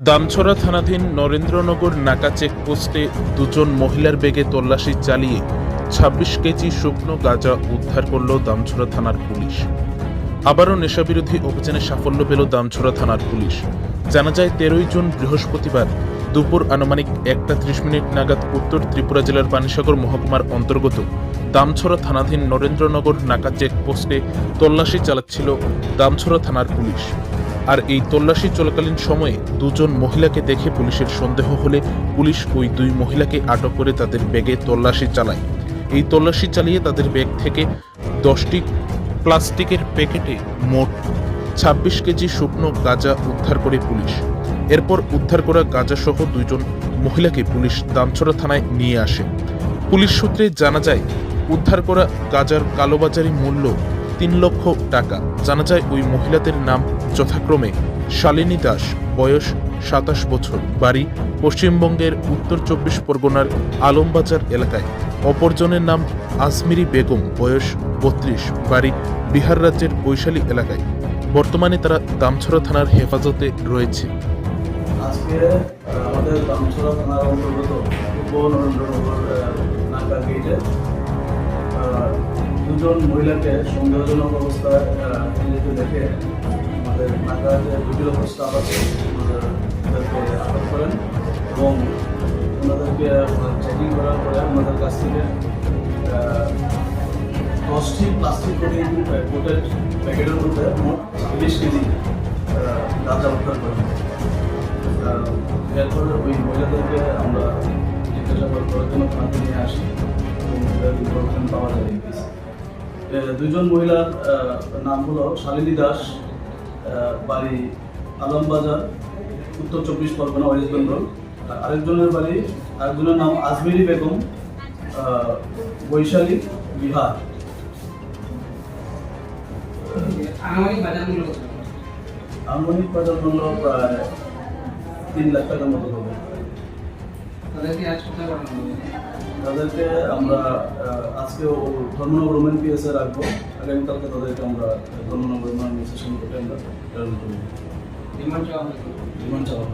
দামছড়া থানাধীন নরেন্দ্রনগর নাকা চেকপোস্টে দুজন মহিলার বেগে তল্লাশি চালিয়ে ছাব্বিশ কেজি শুকনো গাঁজা উদ্ধার করল দামছড়া থানার পুলিশ। আবারও নেশাবিরোধী অভিযানে সাফল্য পেল দামছড়া থানার পুলিশ। জানা যায়, তেরোই জুন বৃহস্পতিবার দুপুর আনুমানিক একটা ত্রিশ মিনিট নাগাদ উত্তর ত্রিপুরা জেলার পানিসাগর মহকুমার অন্তর্গত দামছড়া থানাধীন নরেন্দ্রনগর নাকা চেকপোস্টে তল্লাশি চালাচ্ছিল দামছড়া থানার পুলিশ। আর এই তল্লাশি চলাকালীন সময়ে দুজন মহিলাকে দেখে পুলিশের সন্দেহ হলে পুলিশ ওই দুই মহিলাকে আটক করে তাদের ব্যাগে তল্লাশি চালায়। এই তল্লাশি চালিয়ে তাদের ব্যাগ থেকে দশটি প্লাস্টিকের প্যাকেটে মোট ছাব্বিশ কেজি শুকনো গাঁজা উদ্ধার করে পুলিশ। এরপর উদ্ধার করা গাঁজাসহ দুইজন মহিলাকে পুলিশ দামছড়া থানায় নিয়ে আসে। পুলিশ সূত্রে জানা যায়, উদ্ধার করা গাঁজার কালোবাজারি মূল্য তিন লক্ষ টাকা। জানা যায় ওই মহিলাদের নাম যথাক্রমে শালিনী দাস, বয়স সাতাশ বছর। বাড়ি পশ্চিমবঙ্গের উত্তর চব্বিশ পরগনার আলমবাজার এলাকায়। অপরজনের নাম আজমিরি বেগম, বয়স বত্রিশ। বাড়ি বিহার রাজ্যের বৈশালী এলাকায়। বর্তমানে তারা দামছড়া থানার হেফাজতে রয়েছে। আমাদের দামছড়া থানার অন্তর্গত দুজন মহিলাকে সন্দেহজনক অবস্থায় নিজেকে দেখে আমাদের নাকার যে দুটি স্টাফ আছে তাদেরকে আটক করেন এবং ওনাদেরকে চেকিং করার পরে আমাদের কাছ থেকে দশটি প্লাস্টিক কোটিং কোটের প্যাকেটের মধ্যে মোট তিরিশ কেজি গাঁজা উদ্ধার করেন। এরপরে ওই মহিলাদেরকে আমরা জিজ্ঞাসাবাদ করার জন্য থানাতে নিয়ে ইনফরমেশন পাওয়া যায় এই দুজন মহিলার নাম হলো শালিনী দাস বাড়ি আলমবাজার উত্তর চব্বিশ পরগনা ওয়েস্ট বেঙ্গল আর আরেকজনের বাড়ি আরেকজনের নাম আজমিরি বেগম বৈশালী বিহার। আনুমানিক বাজার মূল্য প্রায় তিন লাখ টাকার মতো হবে। তাদেরকে আমরা আজকে ধর্মনগর পিএসে রাখবো আগামীকালকে তাদেরকে আমরা ধর্মনগর রোমান পিএসের সম্পর্কে আমরা ডিমান্ড চাওয়া